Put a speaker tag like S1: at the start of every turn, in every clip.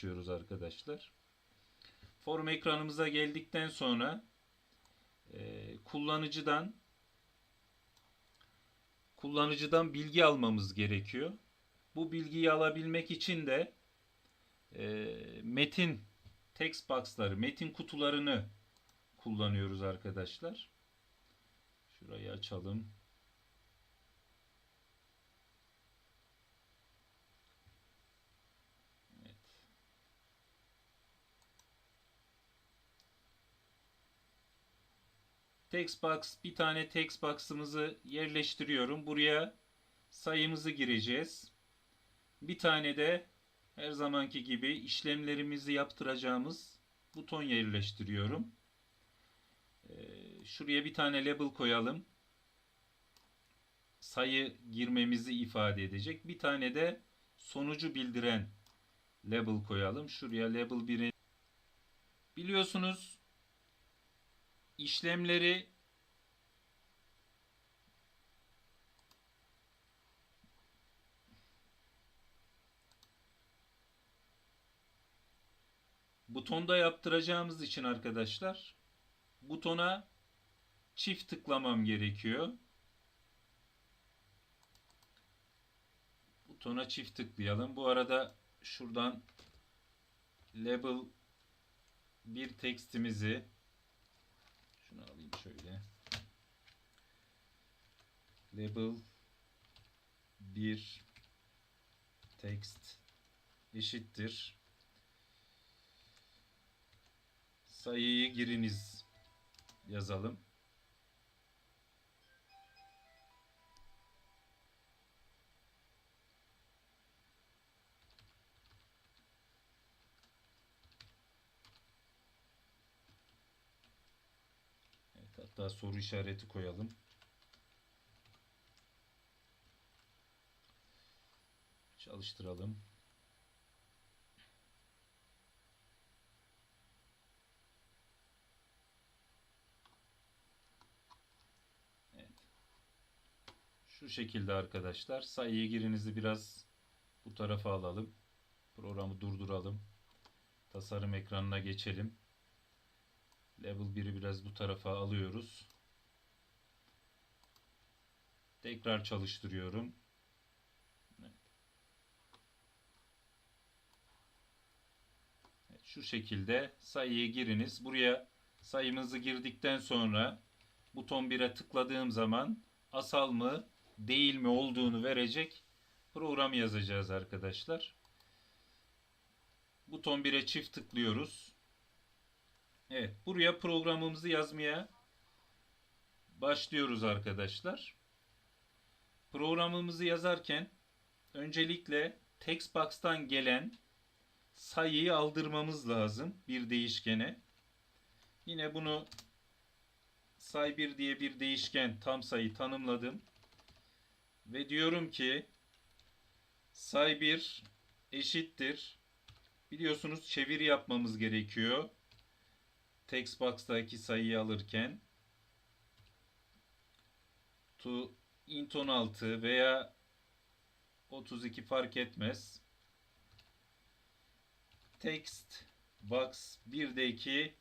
S1: açıyoruz arkadaşlar. Form ekranımıza geldikten sonra e, kullanıcıdan kullanıcıdan bilgi almamız gerekiyor. Bu bilgiyi alabilmek için de e, metin text box'ları, metin kutularını kullanıyoruz arkadaşlar. Şurayı açalım. Text box bir tane text box'ımızı yerleştiriyorum. Buraya sayımızı gireceğiz. Bir tane de her zamanki gibi işlemlerimizi yaptıracağımız buton yerleştiriyorum. Ee, şuraya bir tane label koyalım. Sayı girmemizi ifade edecek. Bir tane de sonucu bildiren label koyalım. Şuraya label 1'i biliyorsunuz işlemleri butonda yaptıracağımız için arkadaşlar butona çift tıklamam gerekiyor. Butona çift tıklayalım. Bu arada şuradan label bir tekstimizi şunu alayım şöyle. Label bir text eşittir. Sayıyı giriniz yazalım. Hatta soru işareti koyalım. Çalıştıralım. Evet. Şu şekilde arkadaşlar. Sayıyı girinizi biraz bu tarafa alalım. Programı durduralım. Tasarım ekranına geçelim. Level 1'i biraz bu tarafa alıyoruz. Tekrar çalıştırıyorum. Evet. Şu şekilde sayıyı giriniz. Buraya sayımızı girdikten sonra buton 1'e tıkladığım zaman asal mı değil mi olduğunu verecek program yazacağız arkadaşlar. Buton 1'e çift tıklıyoruz. Evet, buraya programımızı yazmaya başlıyoruz arkadaşlar. Programımızı yazarken öncelikle text box'tan gelen sayıyı aldırmamız lazım bir değişkene. Yine bunu say1 diye bir değişken tam sayı tanımladım. Ve diyorum ki say1 eşittir. Biliyorsunuz çeviri yapmamız gerekiyor text box'taki sayıyı alırken to int 16 veya 32 fark etmez. Text box 1'deki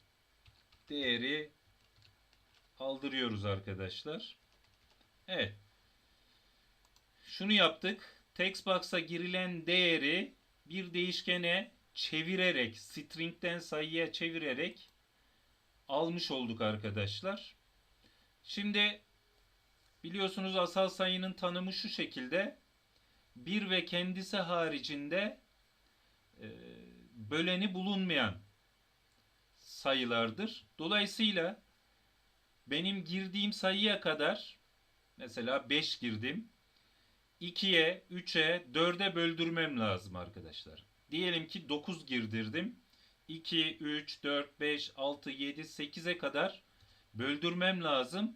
S1: değeri aldırıyoruz arkadaşlar. Evet. Şunu yaptık. Text box'a girilen değeri bir değişkene çevirerek, string'den sayıya çevirerek almış olduk arkadaşlar. Şimdi biliyorsunuz asal sayının tanımı şu şekilde. Bir ve kendisi haricinde e, böleni bulunmayan sayılardır. Dolayısıyla benim girdiğim sayıya kadar mesela 5 girdim. 2'ye, 3'e, 4'e böldürmem lazım arkadaşlar. Diyelim ki 9 girdirdim. 2, 3, 4, 5, 6, 7, 8'e kadar böldürmem lazım.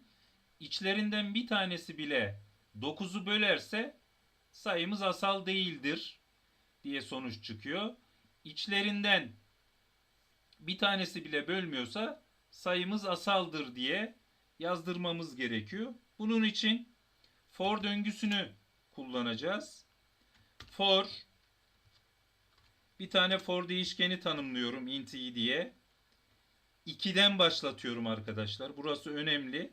S1: İçlerinden bir tanesi bile 9'u bölerse sayımız asal değildir diye sonuç çıkıyor. İçlerinden bir tanesi bile bölmüyorsa sayımız asaldır diye yazdırmamız gerekiyor. Bunun için for döngüsünü kullanacağız. For Bir tane for değişkeni tanımlıyorum int i diye. 2'den başlatıyorum arkadaşlar. Burası önemli.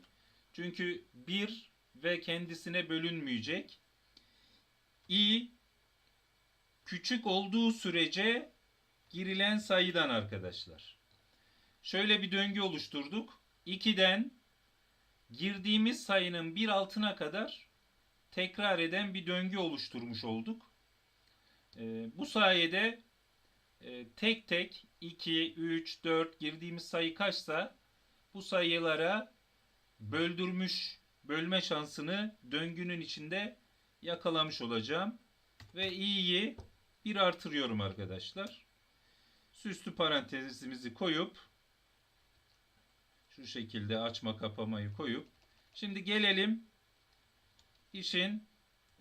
S1: Çünkü 1 ve kendisine bölünmeyecek. i küçük olduğu sürece girilen sayıdan arkadaşlar. Şöyle bir döngü oluşturduk. 2'den girdiğimiz sayının bir altına kadar tekrar eden bir döngü oluşturmuş olduk. Ee, bu sayede e, tek tek 2, 3, 4 girdiğimiz sayı kaçsa bu sayılara böldürmüş bölme şansını döngünün içinde yakalamış olacağım. Ve i'yi bir artırıyorum arkadaşlar. Süslü parantezimizi koyup şu şekilde açma kapamayı koyup şimdi gelelim işin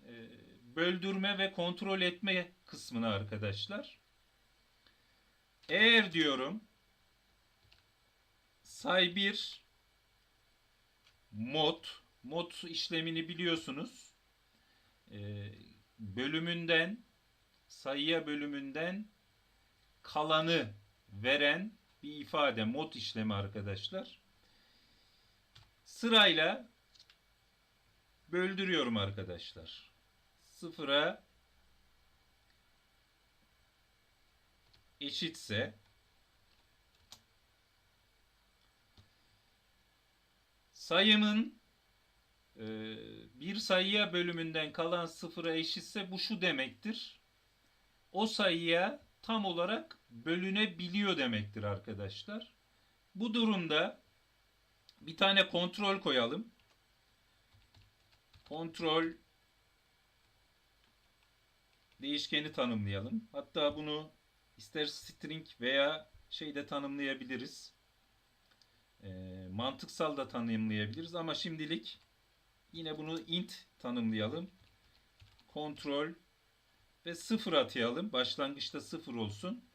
S1: e, böldürme ve kontrol etme kısmına arkadaşlar. Eğer diyorum say 1 mod mod işlemini biliyorsunuz. E, bölümünden sayıya bölümünden kalanı veren bir ifade mod işlemi arkadaşlar. Sırayla böldürüyorum arkadaşlar. Sıfıra eşitse sayımın e, bir sayıya bölümünden kalan sıfıra eşitse bu şu demektir. O sayıya tam olarak bölünebiliyor demektir arkadaşlar. Bu durumda bir tane kontrol koyalım. Kontrol değişkeni tanımlayalım. Hatta bunu ister string veya şeyde tanımlayabiliriz. E, mantıksal da tanımlayabiliriz ama şimdilik yine bunu int tanımlayalım. Kontrol ve sıfır atayalım. Başlangıçta sıfır olsun.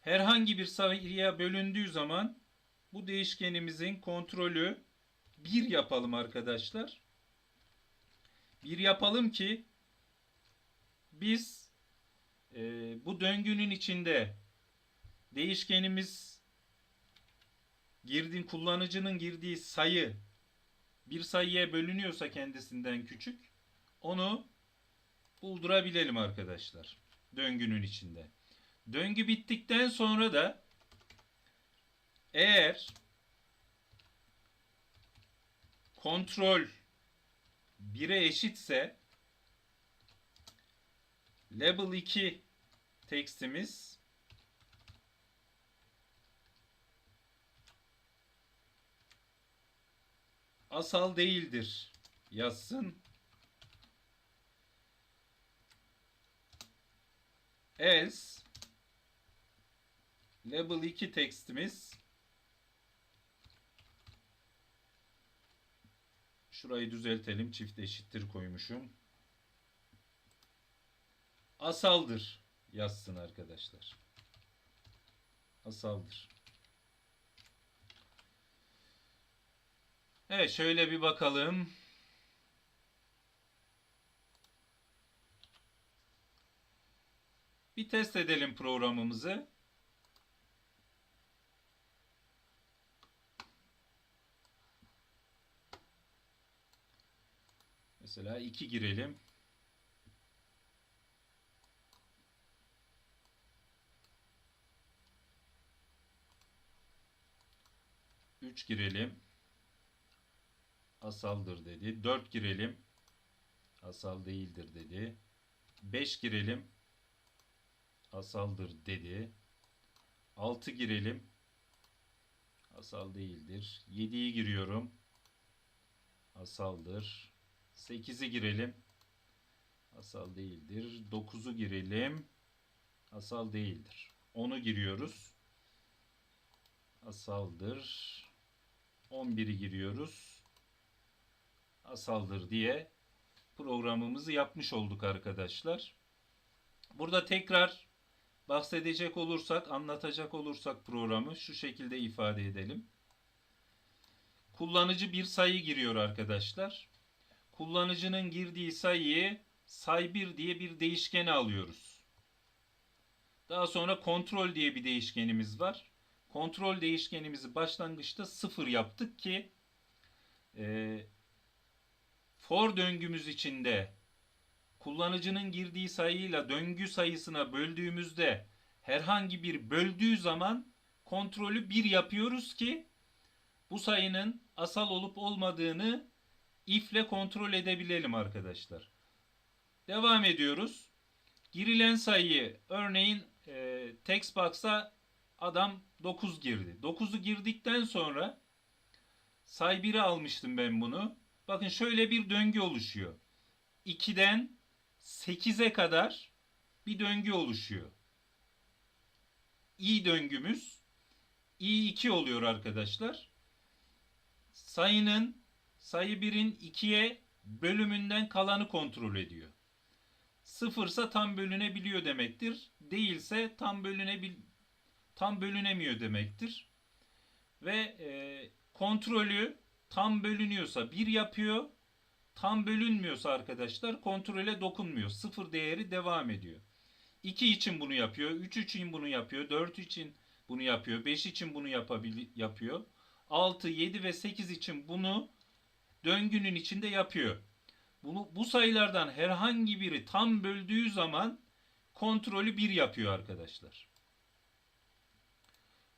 S1: Herhangi bir sayıya bölündüğü zaman bu değişkenimizin kontrolü 1 yapalım arkadaşlar. 1 yapalım ki biz e, bu döngünün içinde değişkenimiz girdin kullanıcının girdiği sayı bir sayıya bölünüyorsa kendisinden küçük onu buldurabilelim arkadaşlar döngünün içinde. Döngü bittikten sonra da eğer kontrol 1'e eşitse label 2 tekstimiz asal değildir yazsın. Else label 2 tekstimiz şurayı düzeltelim. Çift eşittir koymuşum. Asaldır yazsın arkadaşlar. Asaldır. Evet şöyle bir bakalım. Bir test edelim programımızı. Mesela 2 girelim. Üç girelim. Asaldır dedi. Dört girelim. Asal değildir dedi. Beş girelim. Asaldır dedi. Altı girelim. Asal değildir. Yediyi giriyorum. Asaldır. 8'i girelim. Asal değildir. 9'u girelim. Asal değildir. 10'u giriyoruz. Asaldır. 11'i giriyoruz. Asaldır diye programımızı yapmış olduk arkadaşlar. Burada tekrar bahsedecek olursak, anlatacak olursak programı şu şekilde ifade edelim. Kullanıcı bir sayı giriyor arkadaşlar kullanıcının girdiği sayıyı say1 diye bir değişkene alıyoruz. Daha sonra kontrol diye bir değişkenimiz var. Kontrol değişkenimizi başlangıçta sıfır yaptık ki e, for döngümüz içinde kullanıcının girdiği sayıyla döngü sayısına böldüğümüzde herhangi bir böldüğü zaman kontrolü bir yapıyoruz ki bu sayının asal olup olmadığını if ile kontrol edebilelim arkadaşlar. Devam ediyoruz. Girilen sayıyı örneğin e, text box'a adam 9 girdi. 9'u girdikten sonra say 1'e almıştım ben bunu. Bakın şöyle bir döngü oluşuyor. 2'den 8'e kadar bir döngü oluşuyor. i döngümüz i2 oluyor arkadaşlar. Sayının sayı 1'in 2'ye bölümünden kalanı kontrol ediyor. Sıfırsa tam bölünebiliyor demektir. Değilse tam bölünebil tam bölünemiyor demektir. Ve e, kontrolü tam bölünüyorsa 1 yapıyor. Tam bölünmüyorsa arkadaşlar kontrole dokunmuyor. Sıfır değeri devam ediyor. 2 için bunu yapıyor. 3 için bunu yapıyor. 4 için bunu yapıyor. 5 için bunu yapabil yapıyor. 6, 7 ve 8 için bunu döngünün içinde yapıyor. Bunu, bu sayılardan herhangi biri tam böldüğü zaman kontrolü 1 yapıyor arkadaşlar.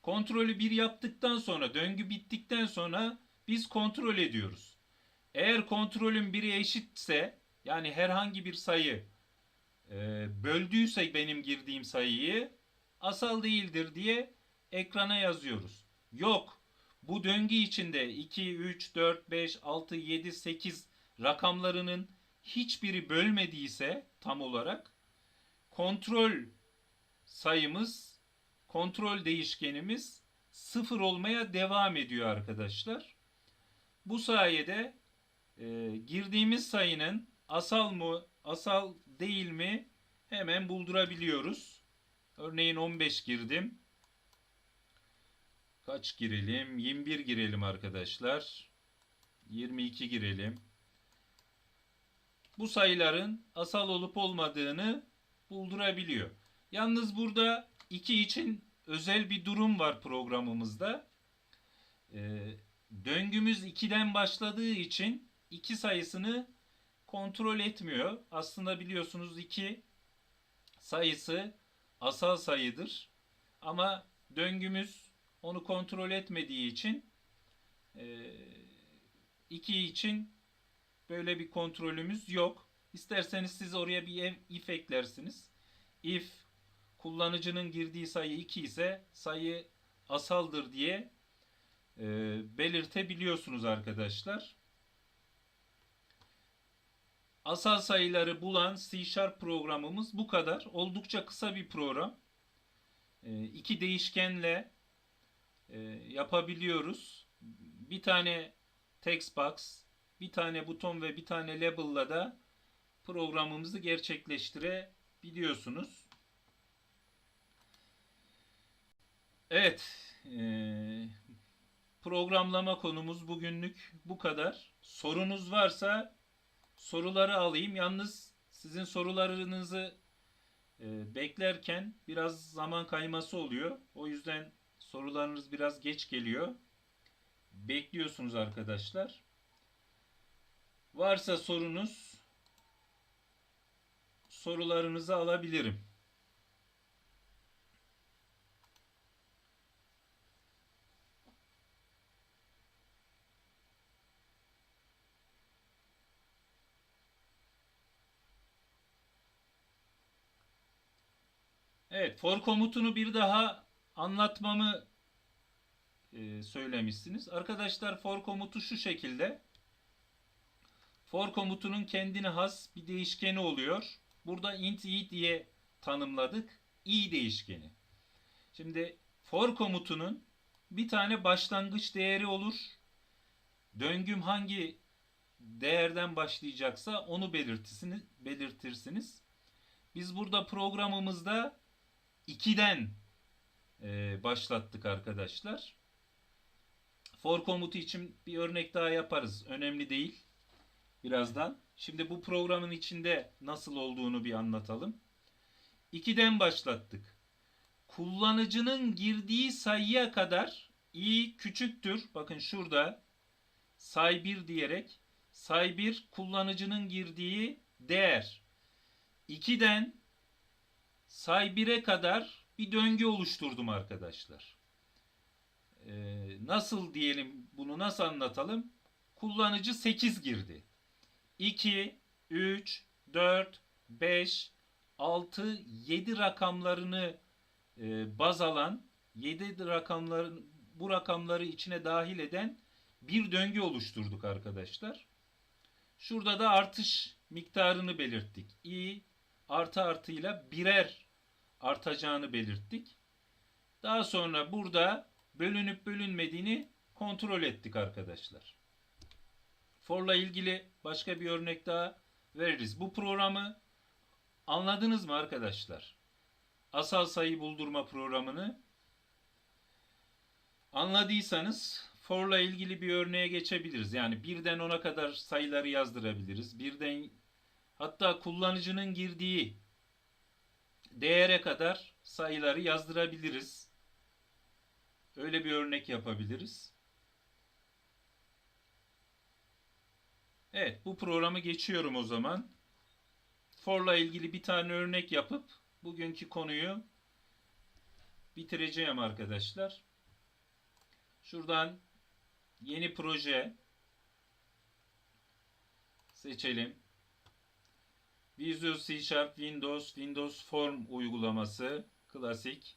S1: Kontrolü 1 yaptıktan sonra döngü bittikten sonra biz kontrol ediyoruz. Eğer kontrolün biri eşitse yani herhangi bir sayı e, böldüyse benim girdiğim sayıyı asal değildir diye ekrana yazıyoruz. Yok bu döngü içinde 2, 3, 4, 5, 6, 7, 8 rakamlarının hiçbiri bölmediyse tam olarak kontrol sayımız, kontrol değişkenimiz sıfır olmaya devam ediyor arkadaşlar. Bu sayede e, girdiğimiz sayının asal mı, asal değil mi hemen buldurabiliyoruz. Örneğin 15 girdim. Kaç girelim? 21 girelim arkadaşlar. 22 girelim. Bu sayıların asal olup olmadığını buldurabiliyor. Yalnız burada 2 için özel bir durum var programımızda. Ee, döngümüz 2'den başladığı için 2 sayısını kontrol etmiyor. Aslında biliyorsunuz 2 sayısı asal sayıdır. Ama döngümüz onu kontrol etmediği için 2 için böyle bir kontrolümüz yok. İsterseniz siz oraya bir if eklersiniz. If kullanıcının girdiği sayı 2 ise sayı asaldır diye e, belirtebiliyorsunuz arkadaşlar. Asal sayıları bulan C Sharp programımız bu kadar. Oldukça kısa bir program. E, iki değişkenle e, yapabiliyoruz. Bir tane text box, bir tane buton ve bir tane label'la da programımızı gerçekleştirebiliyorsunuz. Evet, e, programlama konumuz bugünlük bu kadar. Sorunuz varsa soruları alayım. Yalnız sizin sorularınızı e, beklerken biraz zaman kayması oluyor. O yüzden sorularınız biraz geç geliyor. Bekliyorsunuz arkadaşlar. Varsa sorunuz sorularınızı alabilirim. For komutunu bir daha anlatmamı e, söylemişsiniz. Arkadaşlar for komutu şu şekilde. For komutunun kendine has bir değişkeni oluyor. Burada int i diye tanımladık. i değişkeni. Şimdi for komutunun bir tane başlangıç değeri olur. Döngüm hangi değerden başlayacaksa onu belirtirsiniz. belirtirsiniz. Biz burada programımızda 2'den e, başlattık arkadaşlar. For komutu için bir örnek daha yaparız. Önemli değil. Birazdan. Şimdi bu programın içinde nasıl olduğunu bir anlatalım. 2'den başlattık. kullanıcının girdiği sayıya kadar i küçüktür. Bakın şurada say 1 diyerek say 1 kullanıcının girdiği değer. 2'den say 1'e kadar bir döngü oluşturdum arkadaşlar. Ee, nasıl diyelim bunu nasıl anlatalım? Kullanıcı 8 girdi. 2, 3, 4, 5, 6, 7 rakamlarını e, baz alan 7 rakamların bu rakamları içine dahil eden bir döngü oluşturduk arkadaşlar. Şurada da artış miktarını belirttik. i artı artıyla birer artacağını belirttik. Daha sonra burada bölünüp bölünmediğini kontrol ettik arkadaşlar. For'la ilgili başka bir örnek daha veririz. Bu programı anladınız mı arkadaşlar? Asal sayı buldurma programını anladıysanız for'la ilgili bir örneğe geçebiliriz. Yani birden 10'a kadar sayıları yazdırabiliriz. Birden hatta kullanıcının girdiği değere kadar sayıları yazdırabiliriz. Öyle bir örnek yapabiliriz. Evet, bu programı geçiyorum o zaman. For'la ilgili bir tane örnek yapıp bugünkü konuyu bitireceğim arkadaşlar. Şuradan yeni proje seçelim. Visual C Sharp Windows Windows Form uygulaması klasik.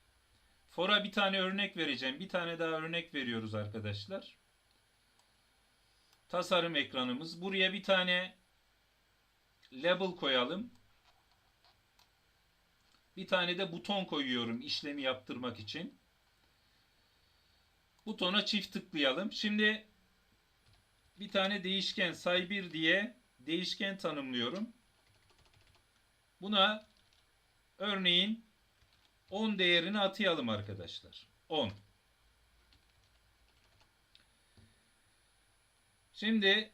S1: For'a bir tane örnek vereceğim. Bir tane daha örnek veriyoruz arkadaşlar. Tasarım ekranımız. Buraya bir tane label koyalım. Bir tane de buton koyuyorum işlemi yaptırmak için. Butona çift tıklayalım. Şimdi bir tane değişken say1 diye değişken tanımlıyorum. Buna örneğin 10 değerini atayalım arkadaşlar. 10. Şimdi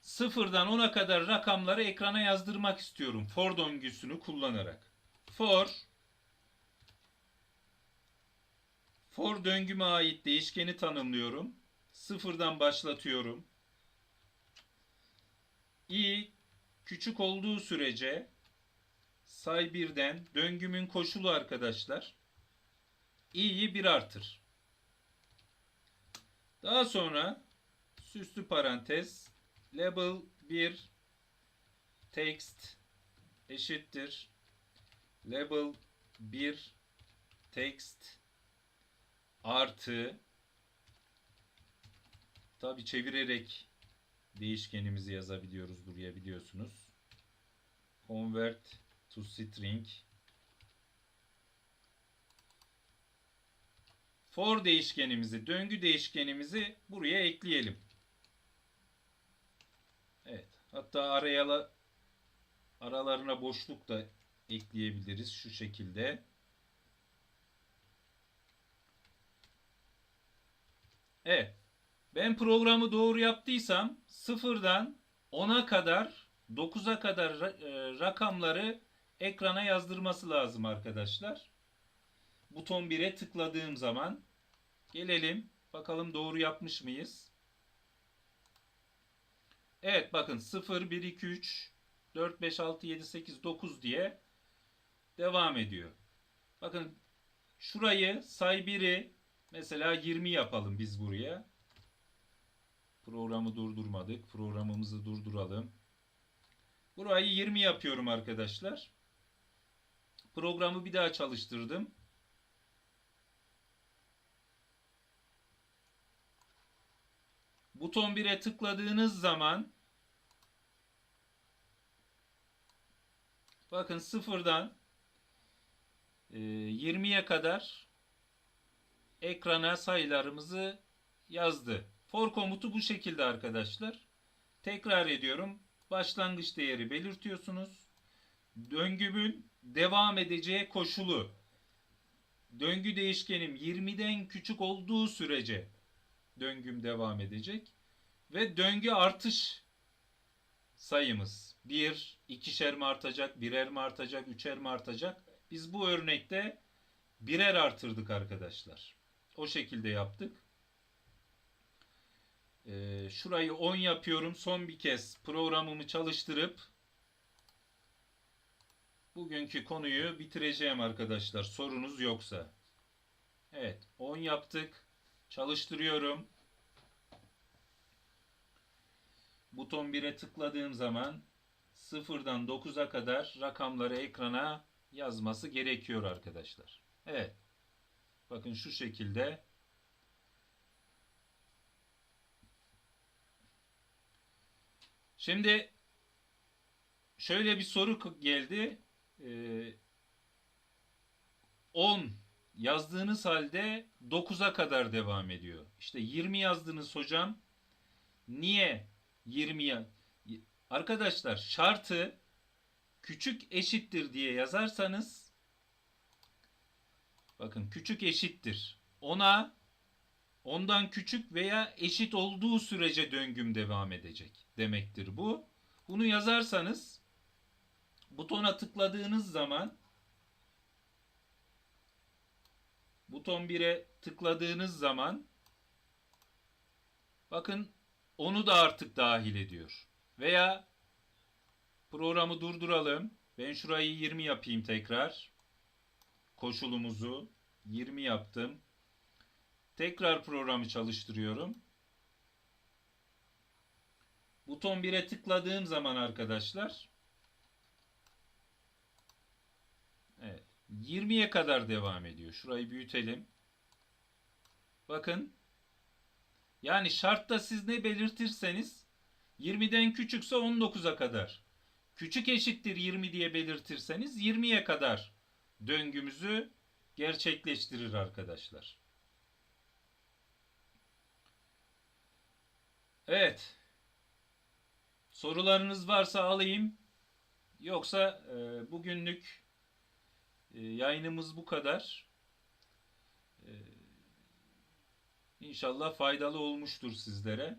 S1: sıfırdan 10'a kadar rakamları ekrana yazdırmak istiyorum. For döngüsünü kullanarak. For For döngüme ait değişkeni tanımlıyorum. Sıfırdan başlatıyorum. i küçük olduğu sürece say birden döngümün koşulu arkadaşlar i'yi bir artır. Daha sonra süslü parantez label 1 text eşittir label 1 text artı tabi çevirerek değişkenimizi yazabiliyoruz buraya biliyorsunuz. Convert to string for değişkenimizi, döngü değişkenimizi buraya ekleyelim. Evet. Hatta araya aralarına boşluk da ekleyebiliriz şu şekilde. Evet. Ben programı doğru yaptıysam sıfırdan 10'a kadar 9'a kadar e, rakamları ekrana yazdırması lazım arkadaşlar. Buton 1'e tıkladığım zaman gelelim bakalım doğru yapmış mıyız? Evet bakın 0 1 2 3 4 5 6 7 8 9 diye devam ediyor. Bakın şurayı say 1'i mesela 20 yapalım biz buraya. Programı durdurmadık. Programımızı durduralım. Burayı 20 yapıyorum arkadaşlar. Programı bir daha çalıştırdım. Buton 1'e tıkladığınız zaman bakın sıfırdan 20'ye kadar ekrana sayılarımızı yazdı. For komutu bu şekilde arkadaşlar. Tekrar ediyorum. Başlangıç değeri belirtiyorsunuz. Döngümün devam edeceği koşulu. Döngü değişkenim 20'den küçük olduğu sürece döngüm devam edecek. Ve döngü artış sayımız 1, 2'şer mi artacak, birer mi artacak, üçer mi artacak? Biz bu örnekte birer artırdık arkadaşlar. O şekilde yaptık. Ee, şurayı 10 yapıyorum. Son bir kez programımı çalıştırıp bugünkü konuyu bitireceğim arkadaşlar. Sorunuz yoksa. Evet 10 yaptık. Çalıştırıyorum. Buton 1'e tıkladığım zaman 0'dan 9'a kadar rakamları ekrana yazması gerekiyor arkadaşlar. Evet. Bakın şu şekilde Şimdi şöyle bir soru geldi. Ee, 10 yazdığınız halde 9'a kadar devam ediyor. İşte 20 yazdınız hocam. Niye 20 ya? Arkadaşlar şartı küçük eşittir diye yazarsanız bakın küçük eşittir. Ona ondan küçük veya eşit olduğu sürece döngüm devam edecek demektir bu. Bunu yazarsanız butona tıkladığınız zaman buton 1'e tıkladığınız zaman bakın onu da artık dahil ediyor. Veya programı durduralım. Ben şurayı 20 yapayım tekrar. Koşulumuzu 20 yaptım. Tekrar programı çalıştırıyorum. Buton 1'e tıkladığım zaman arkadaşlar Evet. 20'ye kadar devam ediyor. Şurayı büyütelim. Bakın. Yani şartta siz ne belirtirseniz 20'den küçükse 19'a kadar. Küçük eşittir 20 diye belirtirseniz 20'ye kadar döngümüzü gerçekleştirir arkadaşlar. Evet. Sorularınız varsa alayım. Yoksa e, bugünlük e, yayınımız bu kadar. E, İnşallah faydalı olmuştur sizlere.